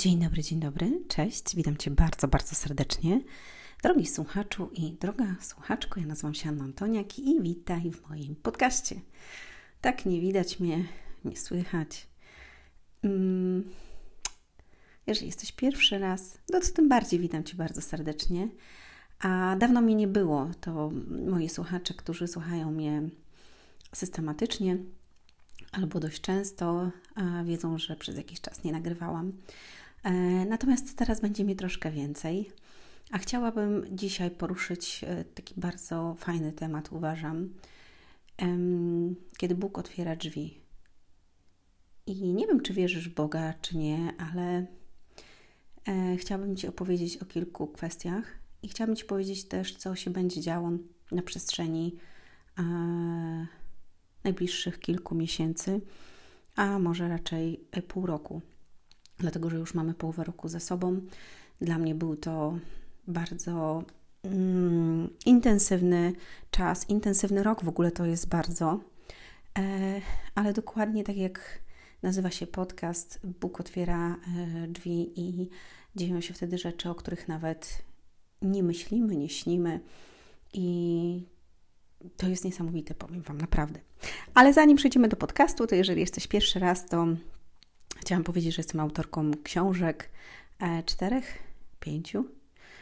Dzień dobry, dzień dobry, cześć, witam Cię bardzo, bardzo serdecznie. Drogi słuchaczu i droga słuchaczko, ja nazywam się Anna Antoniak i witaj w moim podcaście. Tak, nie widać mnie, nie słychać. Mm, jeżeli jesteś pierwszy raz, no to tym bardziej witam Cię bardzo serdecznie. A dawno mnie nie było, to moi słuchacze, którzy słuchają mnie systematycznie albo dość często, wiedzą, że przez jakiś czas nie nagrywałam. E, natomiast teraz będzie mi troszkę więcej. A chciałabym dzisiaj poruszyć e, taki bardzo fajny temat, uważam, kiedy Bóg otwiera drzwi. I nie wiem, czy wierzysz w Boga, czy nie, ale e, chciałabym Ci opowiedzieć o kilku kwestiach i chciałabym Ci powiedzieć też, co się będzie działo na przestrzeni najbliższych kilku miesięcy, a może raczej pół roku dlatego że już mamy połowę roku za sobą. Dla mnie był to bardzo mm, intensywny czas, intensywny rok w ogóle to jest bardzo, e, ale dokładnie tak jak nazywa się podcast, Bóg otwiera e, drzwi i dzieją się wtedy rzeczy, o których nawet nie myślimy, nie śnimy i to jest niesamowite, powiem Wam, naprawdę. Ale zanim przejdziemy do podcastu, to jeżeli jesteś pierwszy raz, to Chciałam powiedzieć, że jestem autorką książek e, czterech, pięciu,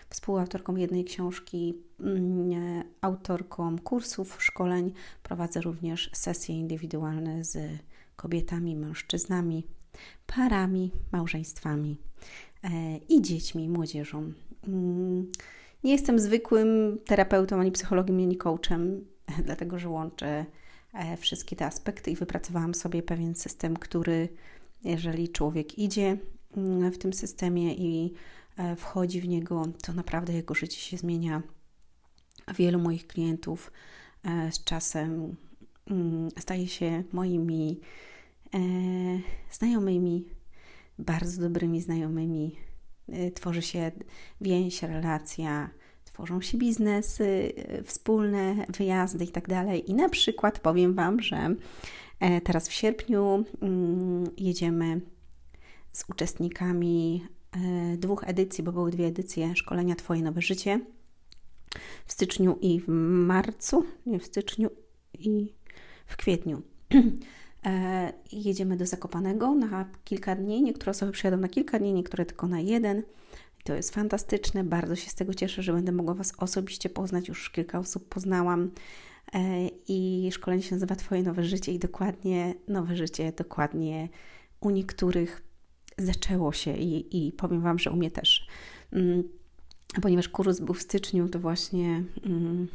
współautorką jednej książki, mm, autorką kursów, szkoleń. Prowadzę również sesje indywidualne z kobietami, mężczyznami, parami, małżeństwami e, i dziećmi, młodzieżą. Mm, nie jestem zwykłym terapeutą, ani psychologiem, ani coachem, dlatego że łączę e, wszystkie te aspekty i wypracowałam sobie pewien system, który jeżeli człowiek idzie mm, w tym systemie i e, wchodzi w niego, to naprawdę jego życie się zmienia. Wielu moich klientów e, z czasem mm, staje się moimi e, znajomymi, bardzo dobrymi znajomymi. Tworzy się więź, relacja, tworzą się biznesy, wspólne wyjazdy i tak. I na przykład powiem Wam, że E, teraz w sierpniu mm, jedziemy z uczestnikami e, dwóch edycji, bo były dwie edycje szkolenia Twoje Nowe Życie w styczniu i w marcu, nie w styczniu i w kwietniu. E, jedziemy do Zakopanego na kilka dni. Niektóre osoby przyjadą na kilka dni, niektóre tylko na jeden. To jest fantastyczne. Bardzo się z tego cieszę, że będę mogła Was osobiście poznać. Już kilka osób poznałam. E, I szkolenie się nazywa Twoje nowe życie i dokładnie nowe życie, dokładnie u niektórych zaczęło się i, i powiem Wam, że u mnie też. Mm, ponieważ kurs był w styczniu, to właśnie mm,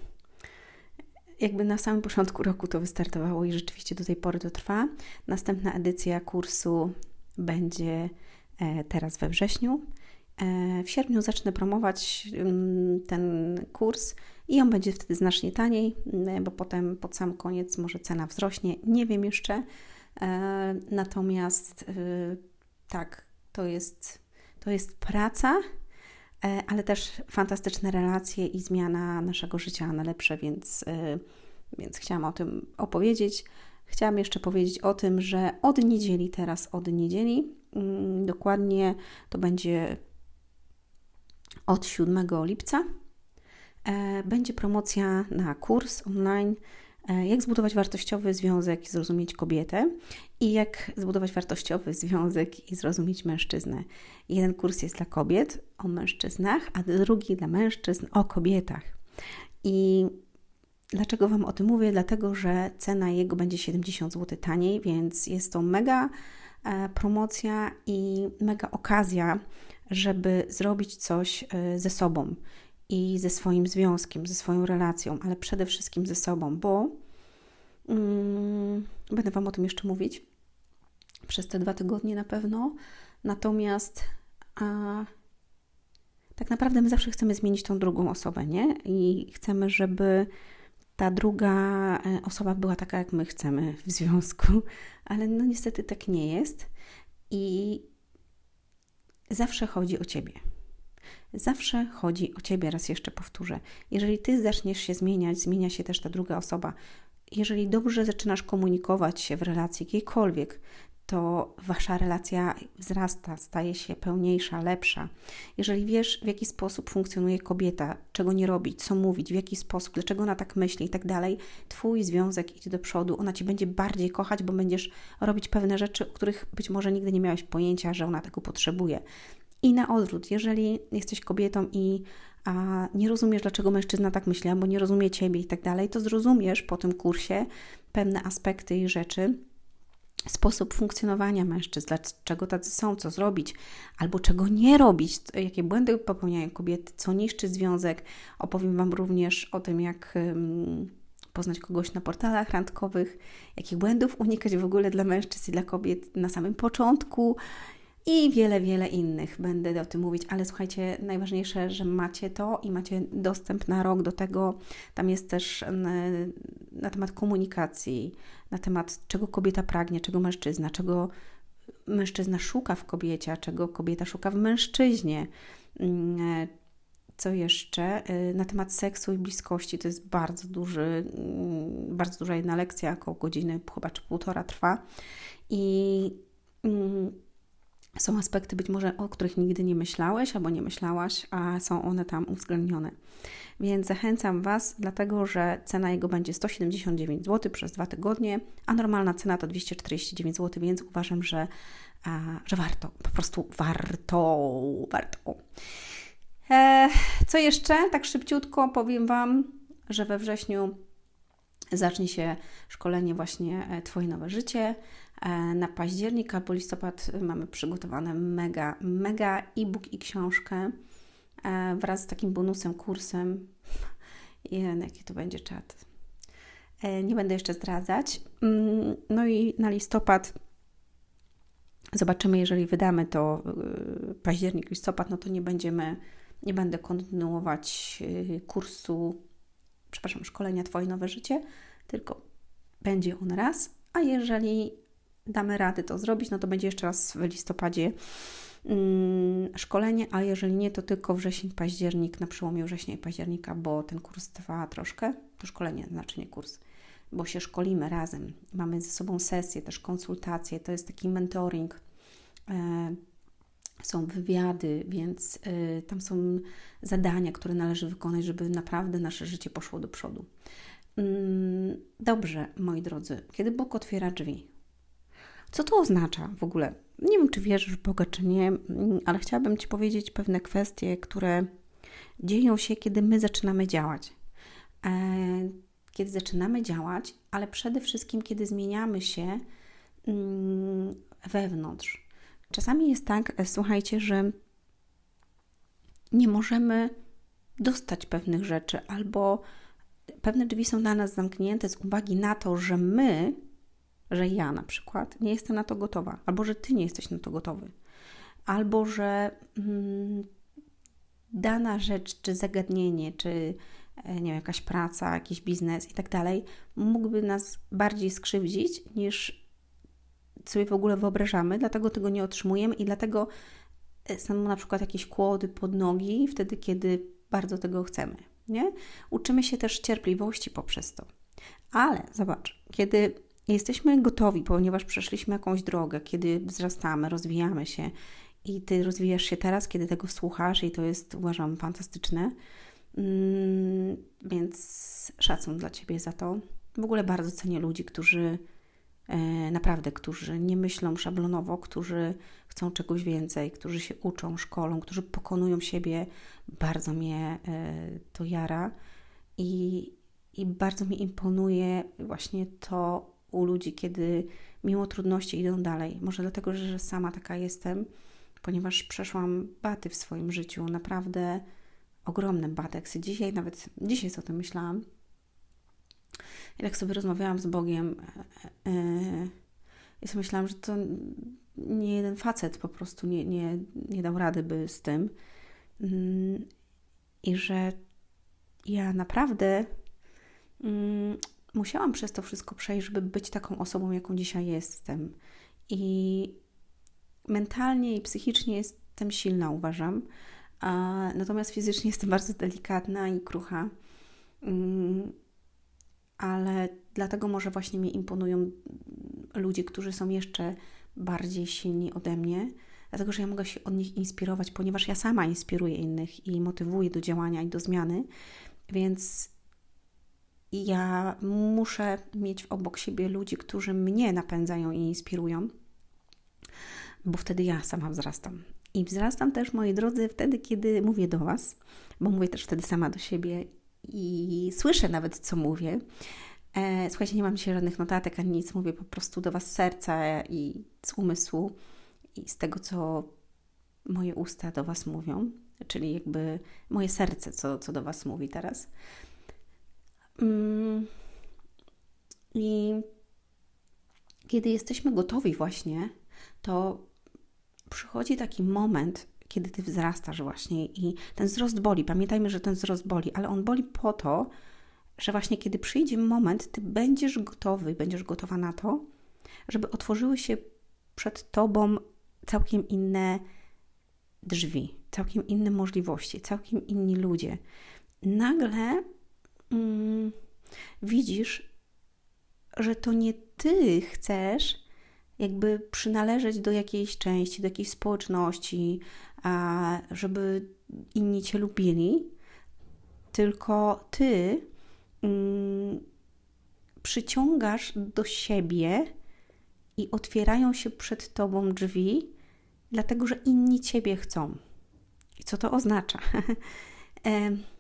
jakby na samym początku roku to wystartowało i rzeczywiście do tej pory to trwa. Następna edycja kursu będzie e, teraz we wrześniu. E, w sierpniu zacznę promować mm, ten kurs i on będzie wtedy znacznie taniej, mm, bo potem pod sam koniec może cena wzrośnie. Nie wiem jeszcze. E, natomiast y, tak, to jest, to jest praca, e, ale też fantastyczne relacje i zmiana naszego życia na lepsze, więc, y, więc chciałam o tym opowiedzieć. Chciałam jeszcze powiedzieć o tym, że od niedzieli, teraz od niedzieli, mm, dokładnie to będzie od 7 lipca e, będzie promocja na kurs online e, jak zbudować wartościowy związek i zrozumieć kobietę i jak zbudować wartościowy związek i zrozumieć mężczyznę. Jeden kurs jest dla kobiet o mężczyznach, a drugi dla mężczyzn o kobietach. I dlaczego Wam o tym mówię? Dlatego, że cena jego będzie 70 zł taniej, więc jest to mega promocja i mega okazja żeby zrobić coś e, ze sobą i ze swoim związkiem, ze swoją relacją, ale przede wszystkim ze sobą, bo mm, będę Wam o tym jeszcze mówić przez te dwa tygodnie na pewno. Natomiast a, tak naprawdę my zawsze chcemy zmienić tą drugą osobę, nie? I chcemy, żeby ta druga e, osoba była taka, jak my chcemy w związku, ale no niestety tak nie jest. I zawsze chodzi o ciebie. Zawsze chodzi o ciebie, raz jeszcze powtórzę. Jeżeli ty zaczniesz się zmieniać, zmienia się też ta druga osoba. Jeżeli dobrze zaczynasz komunikować się w relacji jakiejkolwiek, to wasza relacja wzrasta, staje się pełniejsza, lepsza. Jeżeli wiesz, w jaki sposób funkcjonuje kobieta, czego nie robić, co mówić, w jaki sposób, dlaczego ona tak myśli i tak dalej, twój związek idzie do przodu, ona cię będzie bardziej kochać, bo będziesz robić pewne rzeczy, o których być może nigdy nie miałeś pojęcia, że ona tego potrzebuje. I na odwrót, jeżeli jesteś kobietą i a nie rozumiesz, dlaczego mężczyzna tak myśli, albo nie rozumie ciebie i tak dalej, to zrozumiesz po tym kursie pewne aspekty i rzeczy, sposób funkcjonowania mężczyzn, dlaczego tacy są, co zrobić, albo czego nie robić, jakie błędy popełniają kobiety, co niszczy związek. Opowiem Wam również o tym, jak poznać kogoś na portalach randkowych, jakich błędów unikać w ogóle dla mężczyzn i dla kobiet na samym początku, i wiele, wiele innych. Będę o tym mówić, ale słuchajcie, najważniejsze, że macie to i macie dostęp na rok do tego. Tam jest też na temat komunikacji, na temat czego kobieta pragnie, czego mężczyzna, czego mężczyzna szuka w kobiecie, a czego kobieta szuka w mężczyźnie. Mm, co jeszcze? Y, na temat seksu i bliskości to jest bardzo duży, mm, bardzo duża jedna lekcja, około godziny, chyba czy półtora trwa. I mm, są aspekty być może, o których nigdy nie myślałeś albo nie myślałaś, a są one tam uwzględnione. Więc zachęcam Was, dlatego że cena jego będzie 179 zł przez dwa tygodnie, a normalna cena to 249 zł, więc uważam, że, a, że warto, po prostu warto, warto. E, co jeszcze? Tak szybciutko powiem Wam, że we wrześniu zacznie się szkolenie właśnie e, Twoje nowe życie. E, na październik albo listopad mamy przygotowane mega, mega e-book i książkę e, wraz z takim bonusem, kursem. Jeden, jaki to będzie czat. Nie będę jeszcze zdradzać. Mm, no i na listopad zobaczymy, jeżeli wydamy to październik, listopad, no to nie będziemy, nie będę kontynuować kursu przepraszam, szkolenia Twoje nowe życie, tylko będzie on raz, a jeżeli damy rady to zrobić, no to będzie jeszcze raz w listopadzie mm, szkolenie, a jeżeli nie, to tylko wrzesień, październik, na przełomie września i października, bo ten kurs trwa troszkę, to szkolenie, znaczy nie kurs, bo się szkolimy razem, mamy ze sobą sesje, też konsultacje, to jest taki mentoring, e, są wywiady, więc y, tam są zadania, które należy wykonać, żeby naprawdę nasze życie poszło do przodu. Mm, dobrze, moi drodzy, kiedy Bóg otwiera drzwi, co to oznacza w ogóle? Nie wiem, czy wierzysz w Boga, czy nie, mm, ale chciałabym Ci powiedzieć pewne kwestie, które dzieją się, kiedy my zaczynamy działać. E, kiedy zaczynamy działać, ale przede wszystkim, kiedy zmieniamy się mm, wewnątrz Czasami jest tak, e, słuchajcie, że nie możemy dostać pewnych rzeczy, albo pewne drzwi są dla nas zamknięte z uwagi na to, że my, że ja na przykład, nie jestem na to gotowa, albo że ty nie jesteś na to gotowy, albo że mm, dana rzecz, czy zagadnienie, czy e, nie wiem, jakaś praca, jakiś biznes i tak dalej, mógłby nas bardziej skrzywdzić niż sobie w ogóle wyobrażamy, dlatego tego nie otrzymujemy i dlatego e, są na przykład jakieś kłody pod nogi wtedy, kiedy bardzo tego chcemy. Nie? Uczymy się też cierpliwości poprzez to. Ale zobacz, kiedy jesteśmy gotowi, ponieważ przeszliśmy jakąś drogę, kiedy wzrastamy, rozwijamy się i Ty rozwijasz się teraz, kiedy tego słuchasz i to jest, uważam, fantastyczne. Mm, więc szacun dla Ciebie za to. W ogóle bardzo cenię ludzi, którzy E, naprawdę, którzy nie myślą szablonowo, którzy chcą czegoś więcej, którzy się uczą, szkolą, którzy pokonują siebie. Bardzo mnie e, to jara i, i bardzo mi imponuje właśnie to u ludzi, kiedy mimo trudności idą dalej. Może dlatego, że sama taka jestem, ponieważ przeszłam baty w swoim życiu, naprawdę ogromne bateksy. Dzisiaj nawet, dzisiaj o tym myślałam, i tak sobie rozmawiałam z Bogiem e, i sobie myślałam, że to nie jeden facet po prostu nie, nie, nie dał rady by z tym. Mm, I że ja naprawdę mm, musiałam przez to wszystko przejść, żeby być taką osobą, jaką dzisiaj jestem. I mentalnie i psychicznie jestem silna, uważam. natomiast fizycznie jestem bardzo delikatna i krucha. Mm, ale dlatego może właśnie mi imponują ludzie, którzy są jeszcze bardziej silni ode mnie, dlatego że ja mogę się od nich inspirować, ponieważ ja sama inspiruję innych i motywuję do działania i do zmiany, więc ja muszę mieć obok siebie ludzi, którzy mnie napędzają i inspirują, bo wtedy ja sama wzrastam. I wzrastam też, moi drodzy, wtedy, kiedy mówię do Was, bo mówię też wtedy sama do siebie i słyszę nawet, co mówię. E, słuchajcie, nie mam dzisiaj żadnych notatek ani nic, mówię po prostu do Was z serca i z umysłu i z tego, co moje usta do Was mówią, czyli jakby moje serce, co, co do Was mówi teraz. Mm. I kiedy jesteśmy gotowi, właśnie, to przychodzi taki moment, kiedy ty wzrastasz, właśnie, i ten wzrost boli. Pamiętajmy, że ten wzrost boli, ale on boli po to, że właśnie kiedy przyjdzie moment, ty będziesz gotowy, będziesz gotowa na to, żeby otworzyły się przed tobą całkiem inne drzwi, całkiem inne możliwości, całkiem inni ludzie. Nagle mm, widzisz, że to nie ty chcesz jakby przynależeć do jakiejś części, do jakiejś społeczności, a żeby inni cię lubili, tylko ty mm, przyciągasz do siebie i otwierają się przed tobą drzwi, dlatego że inni ciebie chcą. I co to oznacza?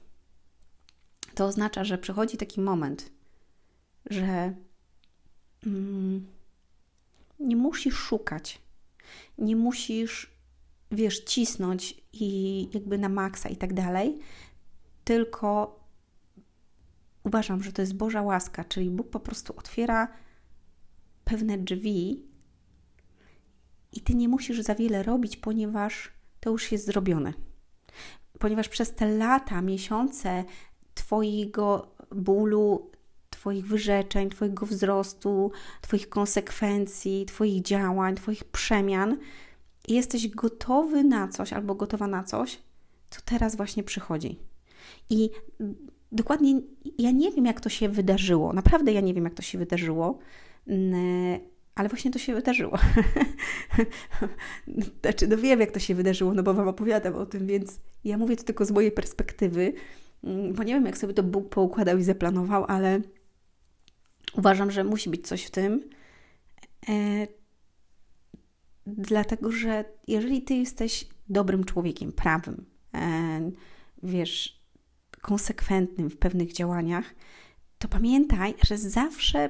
to oznacza, że przychodzi taki moment, że mm, nie musisz szukać, nie musisz, wiesz, cisnąć i jakby na maksa i tak dalej, tylko uważam, że to jest Boża łaska, czyli Bóg po prostu otwiera pewne drzwi i ty nie musisz za wiele robić, ponieważ to już jest zrobione. Ponieważ przez te lata, miesiące Twojego bólu, Twoich wyrzeczeń, Twojego wzrostu, Twoich konsekwencji, Twoich działań, Twoich przemian, jesteś gotowy na coś albo gotowa na coś, co teraz właśnie przychodzi. I dokładnie ja nie wiem, jak to się wydarzyło. Naprawdę ja nie wiem, jak to się wydarzyło, ale właśnie to się wydarzyło. znaczy, no wiem, jak to się wydarzyło, no bo Wam opowiadam o tym, więc ja mówię to tylko z mojej perspektywy, bo nie wiem, jak sobie to Bóg poukładał i zaplanował, ale uważam, że musi być coś w tym. E, dlatego, że jeżeli Ty jesteś dobrym człowiekiem, prawym, e, wiesz, konsekwentnym w pewnych działaniach, to pamiętaj, że zawsze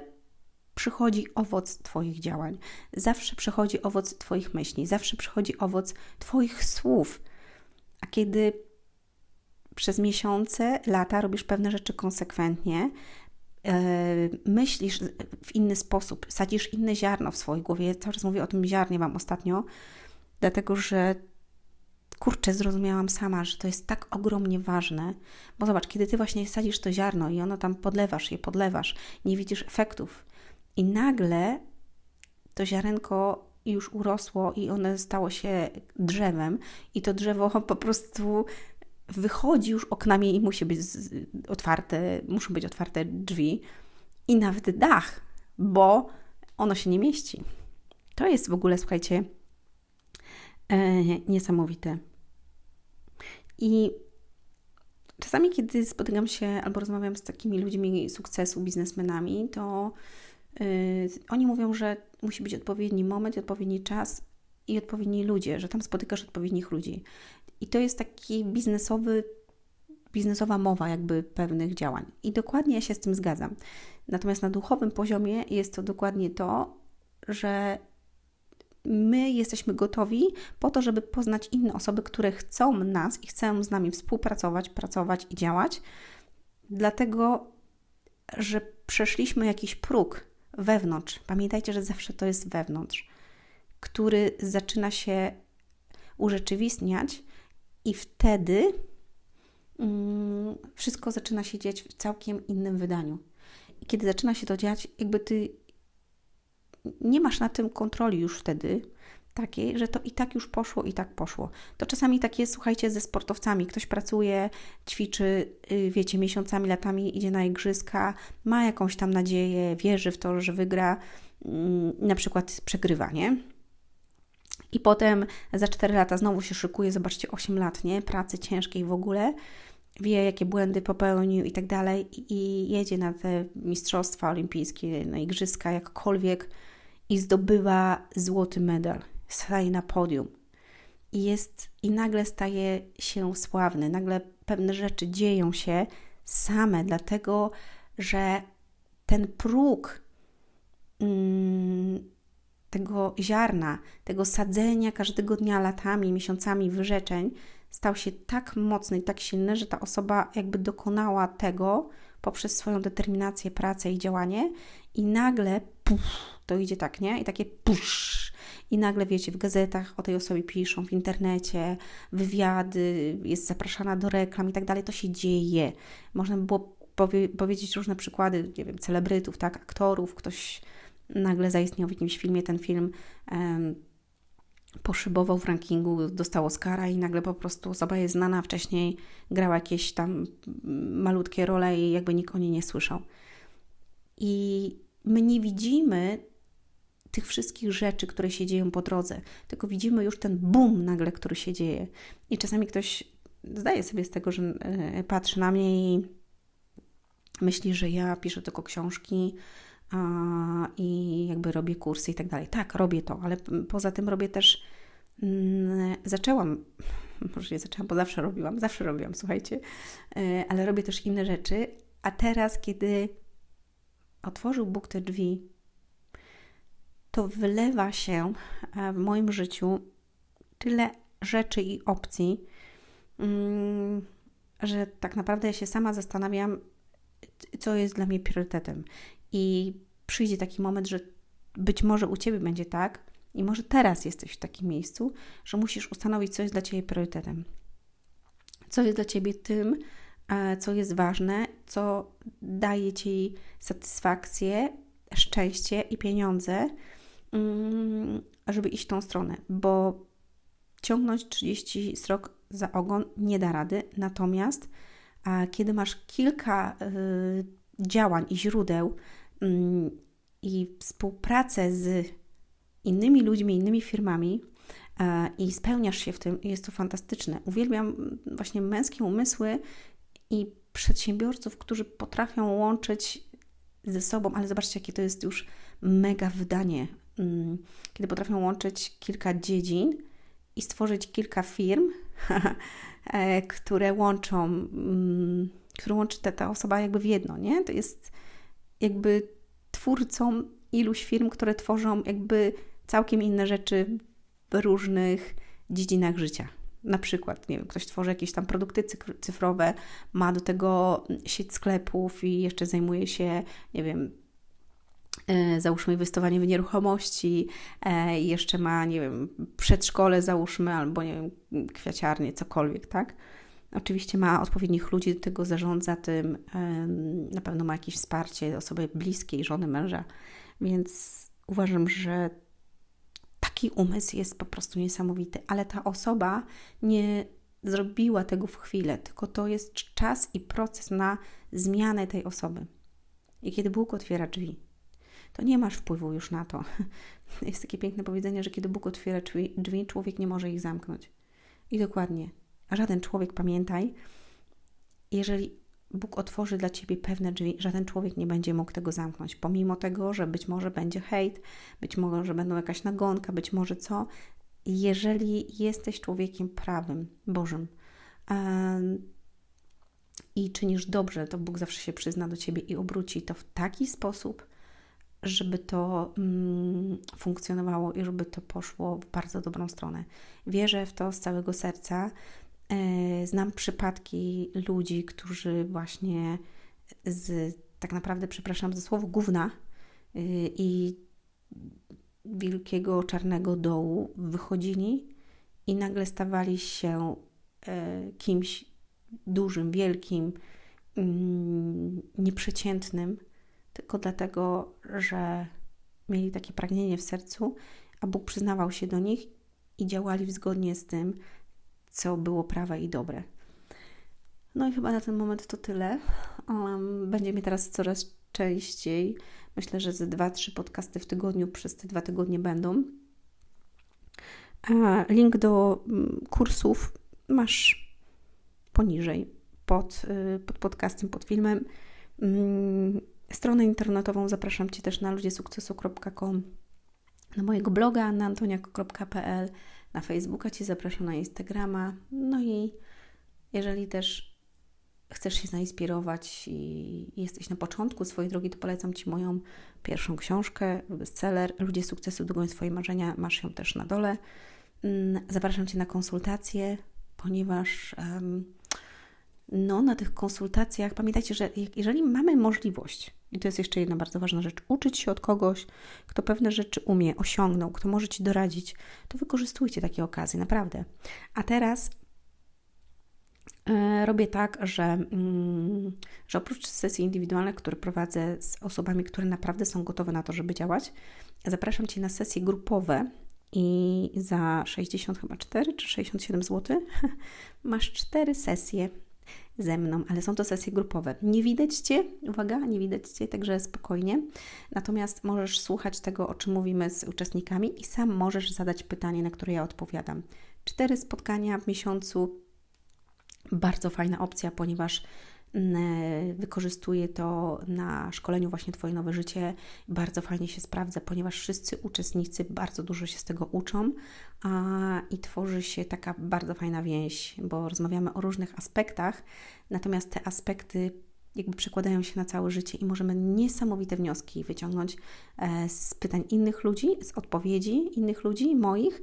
przychodzi owoc Twoich działań, zawsze przychodzi owoc Twoich myśli, zawsze przychodzi owoc Twoich słów. A kiedy przez miesiące, lata robisz pewne rzeczy konsekwentnie, yy, myślisz w inny sposób, sadzisz inne ziarno w swojej głowie. Cały czas mówię o tym ziarnie Wam ostatnio, dlatego że kurczę, zrozumiałam sama, że to jest tak ogromnie ważne, bo zobacz, kiedy Ty właśnie sadzisz to ziarno i ono tam podlewasz je, podlewasz, nie widzisz efektów, i nagle to ziarenko już urosło i one stało się drzewem, i to drzewo po prostu wychodzi już oknami i musi być otwarte, muszą być otwarte drzwi i nawet dach, bo ono się nie mieści. To jest w ogóle, słuchajcie, e, niesamowite. I czasami, kiedy spotykam się albo rozmawiam z takimi ludźmi sukcesu, biznesmenami, to Yy, oni mówią, że musi być odpowiedni moment, odpowiedni czas i odpowiedni ludzie, że tam spotykasz odpowiednich ludzi. I to jest taki biznesowy, biznesowa mowa jakby pewnych działań. I dokładnie ja się z tym zgadzam. Natomiast na duchowym poziomie jest to dokładnie to, że my jesteśmy gotowi po to, żeby poznać inne osoby, które chcą nas i chcą z nami współpracować, pracować i działać, dlatego że przeszliśmy jakiś próg wewnątrz. Pamiętajcie, że zawsze to jest wewnątrz, który zaczyna się urzeczywistniać, i wtedy mm, wszystko zaczyna się dziać w całkiem innym wydaniu. I kiedy zaczyna się to dziać, jakby ty nie masz na tym kontroli już wtedy, takiej, że to i tak już poszło, i tak poszło. To czasami tak jest, słuchajcie, ze sportowcami. Ktoś pracuje, ćwiczy, y, wiecie, miesiącami, latami, idzie na igrzyska, ma jakąś tam nadzieję, wierzy w to, że wygra, mm, na przykład przegrywa, nie? I potem za 4 lata znowu się szykuje, zobaczcie, 8 lat, nie? Pracy ciężkiej w ogóle. Wie, jakie błędy popełnił i tak dalej. I jedzie na te mistrzostwa olimpijskie, na igrzyska, jakkolwiek i zdobywa złoty medal. Staje na podium. I jest, i nagle staje się sławny. Nagle pewne rzeczy dzieją się same, dlatego że ten próg mm, tego ziarna, tego sadzenia każdego dnia, latami, miesiącami wyrzeczeń stał się tak mocny i tak silny, że ta osoba jakby dokonała tego poprzez swoją determinację, pracę i działanie i nagle puf, to idzie tak, nie? I takie pusz. I nagle, wiecie, w gazetach o tej osobie piszą, w internecie, wywiady, jest zapraszana do reklam i tak dalej. To się dzieje. Można by było powie powiedzieć różne przykłady, nie wiem, celebrytów, tak, aktorów, ktoś nagle zaistniał w jakimś filmie, ten film um, poszybował w rankingu, dostał Oscara i nagle po prostu osoba jest znana, wcześniej grała jakieś tam malutkie role i jakby nikt o niej nie słyszał. I my nie widzimy tych wszystkich rzeczy, które się dzieją po drodze, tylko widzimy już ten boom nagle, który się dzieje. I czasami ktoś zdaje sobie z tego, że e, patrzy na mnie i myśli, że ja piszę tylko książki i jakby robię kursy i tak dalej. Tak, robię to, ale poza tym robię też. Mm, zaczęłam, może nie zaczęłam, bo zawsze robiłam, zawsze robiłam, słuchajcie, y, ale robię też inne rzeczy. A teraz, kiedy otworzył Bóg te drzwi, to wylewa się w moim życiu tyle rzeczy i opcji, mm, że tak naprawdę ja się sama zastanawiam, co jest dla mnie priorytetem. I przyjdzie taki moment, że być może u Ciebie będzie tak, i może teraz jesteś w takim miejscu, że musisz ustanowić, co jest dla Ciebie priorytetem. Co jest dla Ciebie tym, e, co jest ważne, co daje Ci satysfakcję, szczęście i pieniądze, mm, żeby iść w tą stronę, bo ciągnąć 30 srok za ogon nie da rady, natomiast kiedy masz kilka y, działań i źródeł i współpracę z innymi ludźmi, innymi firmami i spełniasz się w tym, jest to fantastyczne. Uwielbiam właśnie męskie umysły i przedsiębiorców, którzy potrafią łączyć ze sobą, ale zobaczcie, jakie to jest już mega wydanie, mm, kiedy potrafią łączyć kilka dziedzin i stworzyć kilka firm, E, które łączą, mm, które łączy ta, ta osoba jakby w jedno, nie? To jest jakby twórcą iluś firm, które tworzą jakby całkiem inne rzeczy w różnych dziedzinach życia. Na przykład, nie wiem, ktoś tworzy jakieś tam produkty cyfrowe, ma do tego sieć sklepów i jeszcze zajmuje się, nie wiem, E, załóżmy inwestowanie w nieruchomości, e, jeszcze ma, nie wiem, przedszkole załóżmy, albo nie wiem, kwiaciarnię, cokolwiek, tak? Oczywiście ma odpowiednich ludzi do tego, zarządza tym, na pewno ma jakieś wsparcie osoby bliskiej, żony, męża, więc uważam, że taki umysł jest po prostu niesamowity, ale ta osoba nie zrobiła tego w chwilę, tylko to jest czas i proces na zmianę tej osoby. I kiedy Bóg otwiera drzwi, to nie masz wpływu już na to. Jest takie piękne powiedzenie, że kiedy Bóg otwiera drzwi, człowiek nie może ich zamknąć. I dokładnie. Żaden człowiek, pamiętaj, jeżeli Bóg otworzy dla ciebie pewne drzwi, żaden człowiek nie będzie mógł tego zamknąć. Pomimo tego, że być może będzie hejt, być może, że będą jakaś nagonka, być może co. Jeżeli jesteś człowiekiem prawym, Bożym i czynisz dobrze, to Bóg zawsze się przyzna do ciebie i obróci to w taki sposób, żeby to mm, funkcjonowało i żeby to poszło w bardzo dobrą stronę. Wierzę w to z całego serca. E, znam przypadki ludzi, którzy właśnie z tak naprawdę, przepraszam za słowo, gówna y, i wielkiego czarnego dołu wychodzili i nagle stawali się e, kimś dużym, wielkim, mm, nieprzeciętnym tylko dlatego, że mieli takie pragnienie w sercu, a Bóg przyznawał się do nich i działali zgodnie z tym, co było prawe i dobre. No i chyba na ten moment to tyle. Um, będzie mi teraz coraz częściej. Myślę, że ze dwa, trzy podcasty w tygodniu przez te dwa tygodnie będą. A link do mm, kursów masz poniżej, pod, y, pod podcastem, pod filmem. Mm, Stronę internetową zapraszam Cię też na ludziesukcesu.com, na mojego bloga na antoniak.pl, na Facebooka Cię zapraszam, na Instagrama. No i jeżeli też chcesz się zainspirować i jesteś na początku swojej drogi, to polecam Ci moją pierwszą książkę, bestseller Ludzie sukcesu, dogoń swoje marzenia. Masz ją też na dole. Mm, Zapraszam Cię na konsultacje, ponieważ em, no, na tych konsultacjach pamiętajcie, że jeżeli mamy możliwość, i to jest jeszcze jedna bardzo ważna rzecz, uczyć się od kogoś, kto pewne rzeczy umie, osiągnął, kto może Ci doradzić, to wykorzystujcie takie okazje, naprawdę. A teraz e, robię tak, że, mm, że oprócz sesji indywidualnych, które prowadzę z osobami, które naprawdę są gotowe na to, żeby działać, zapraszam Cię na sesje grupowe i za 60 chyba 4 czy 67 zł masz cztery sesje ze mną, ale są to sesje grupowe. Nie widać Cię, uwaga, nie widać Cię, także spokojnie. Natomiast możesz słuchać tego, o czym mówimy z uczestnikami i sam możesz zadać pytanie, na które ja odpowiadam. Cztery spotkania w miesiącu, bardzo fajna opcja, ponieważ wykorzystuję to na szkoleniu właśnie Twoje nowe życie. Bardzo fajnie się sprawdza, ponieważ wszyscy uczestnicy bardzo dużo się z tego uczą a, i tworzy się taka bardzo fajna więź, bo rozmawiamy o różnych aspektach, natomiast te aspekty jakby przekładają się na całe życie i możemy niesamowite wnioski wyciągnąć e, z pytań innych ludzi, z odpowiedzi innych ludzi, moich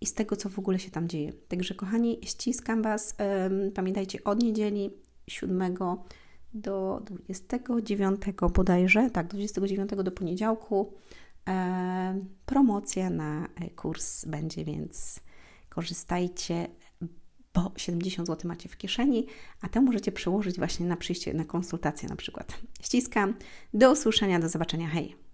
i z tego, co w ogóle się tam dzieje. Także, kochani, ściskam Was. Pamiętajcie, od niedzieli 7 do 29 bodajże, tak, 29 do poniedziałku e, promocja na e, kurs będzie, więc korzystajcie, bo 70 zł macie w kieszeni, a to możecie przełożyć właśnie na przyjście na konsultację na przykład. Ściskam, do usłyszenia, do zobaczenia, hej!